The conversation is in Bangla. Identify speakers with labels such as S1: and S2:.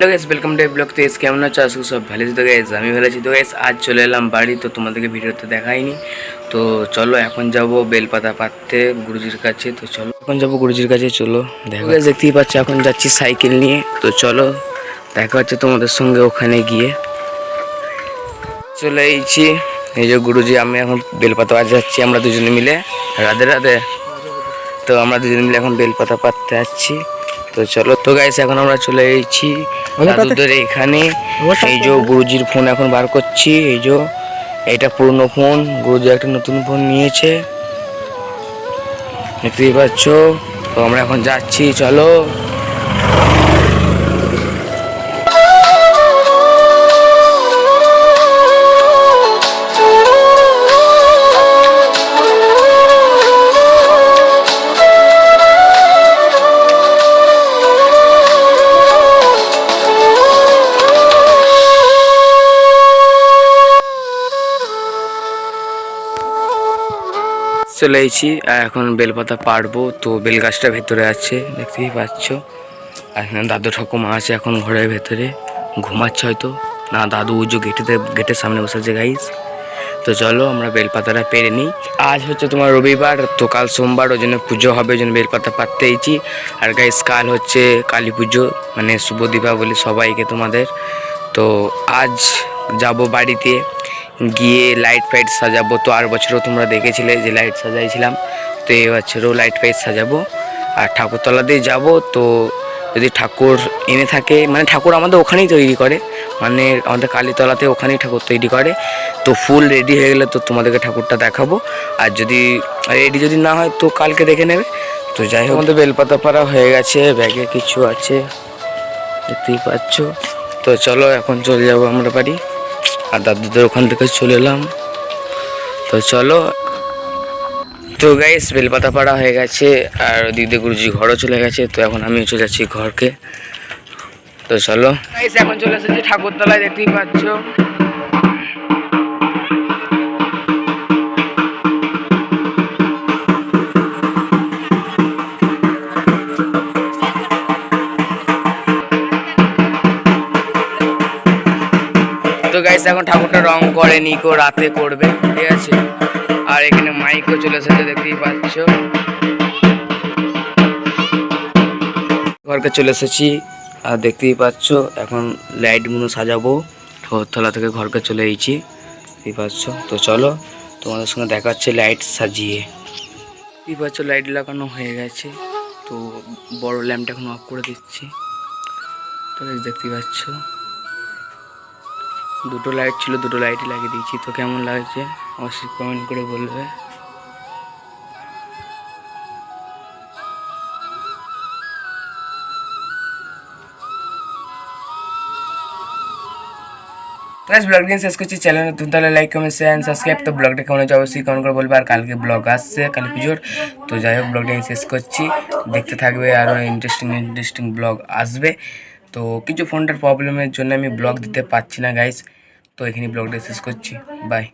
S1: Hello guys welcome to blog তো এস কেমন আছো? আজকে সব ভালো তো গাইস আমি ভালো আছি। তো গাইস আজ চলে এলাম বাড়ি। তো তোমাদেরকে ভিডিওতে দেখাইনি। তো চলো এখন যাব বেলপাতা পাততে গুরুজির কাছে। তো চলো এখন যাব গুরুজির কাছে। চলো দেখো। গাইস দেখতেই পাচ্ছ এখন যাচ্ছি সাইকেল নিয়ে। তো চলো দেখা হচ্ছে তোমাদের সঙ্গে ওখানে গিয়ে। চলে এসেছি। এই যে গুরুজি আমি এখন বেলপাতা পাত যাচ্ছি। আমরা দুজনে মিলে। রাধে রাধে। তো আমরা দুজনে মিলে এখন বেলপাতা পাততে যাচ্ছি। তো চলো তো গাইস এখন আমরা চলে এসেছি দাদুদের এখানে। এই যে গুরুজির ফোন এখন বার করছি এই যে এটা পুরনো ফোন গুরুজি একটা নতুন ফোন নিয়েছে। দেখতেই পাচ্ছ তো আমরা এখন যাচ্ছি চলো। চলে এসেছি। আর এখন বেলপাতা পারব তো বেল গাছটা ভেতরে আছে, দেখতেই পাচ্ছ। এখানে দাদু ঠাকুমা আছে এখন ঘরের ভেতরে। ঘুমাচ্ছে হয়তো। না, দাদু উজো গেটেতে, গেটের সামনে বসে আছে গাইস তো চলো, আমরা বেলপাতাটা পেরে নিই। আজ হচ্ছে তোমার রবিবার, তো কাল সোমবার, ওই জন্য পুজো হবে, ওই জন্য বেলপাতা পাততে এইছি আর গাইস কাল হচ্ছে কালী পুজো মানে শুভ দীপাবলি সবাইকে তোমাদের। তো আজ যাব বাড়িতে। গিয়ে লাইট ফাইট সাজাবো। তো আর বছরও তোমরা দেখেছিলে যে লাইট সাজাইছিলাম। তো এই বছরও লাইট ফাইট সাজাবো। আর ঠাকুরতলাতেই যাব, তো যদি ঠাকুর এনে থাকে মানে ঠাকুর আমাদের ওখানেই তৈরি করে। মানে আমাদের কালীতলাতে ওখানেই ঠাকুর তৈরি করে। তো ফুল রেডি হয়ে গেলে তো তোমাদেরকে ঠাকুরটা দেখাবো। আর যদি রেডি যদি না হয়, তো কালকে দেখে নেবে। তো যাই হোক। আমাদের বেলপাতা পাড়া হয়ে গেছে, ব্যাগে কিছু আছে। দেখতেই পাচ্ছ। তো চলো, এখন চলে যাব আমরা বাড়ি। আর দাদুদের ওখান থেকে চলে এলাম। তো চলো। তো গাইস বেলপাতা পাড়া হয়ে গেছে আর দিদি গুরুজি ঘরও চলে গেছে, তো এখন আমি চলে যাচ্ছি ঘরকে। তো চলো। এখন চলে এসেছি ঠাকুরতলায়, দেখতেই পাচ্ছ। গাইস এখন ঠাকুরটা রং করে, নিকো রাতে করবে, ঠিক আছে? আর এখানে মাইকও চলে এসেছে, দেখতেই পাচ্ছ। ঘরকে চলে এসেছি, আর দেখতেই পাচ্ছ, এখন লাইটগুলো সাজাবো। ঠোরতলা থেকে ঘরকে চলে এসেছি, দেখতেই পাচ্ছ। তো চলো, তোমাদের সঙ্গে দেখা হচ্ছে লাইট সাজিয়ে। দেখতেই পাচ্ছ, লাইট লাগানো হয়ে গেছে, তো বড় ল্যাম্পটা এখন অফ করে দিচ্ছি। তো দেখতেই পাচ্ছ। দুটো লাইট ছিল, দুটো লাইটই লাগিয়ে দিয়েছি। তো কেমন লাগছে? অবশ্যই কমেন্ট করে বলবে। প্লাস ব্লগ দিন শেষ করছি। চ্যানেল নতুন, তাহলে লাইক কমেন্ট শেয়ার সাবস্ক্রাইব তো ব্লগটা কেমন হচ্ছে অবশ্যই কমেন্ট করে বলবে। আর কালকে ব্লগ আসছে কালী পুজোর তো যাই হোক ব্লগটা শেষ করছি। দেখতে থাকবে আরও ইন্টারেস্টিং ইন্টারেস্টিং ব্লগ আসবে। তো কিছু ফোনটার প্রবলেমের জন্য আমি ব্লগ দিতে পারছি না গাইস তো এখানে ব্লগটা শেষ করছি। বাই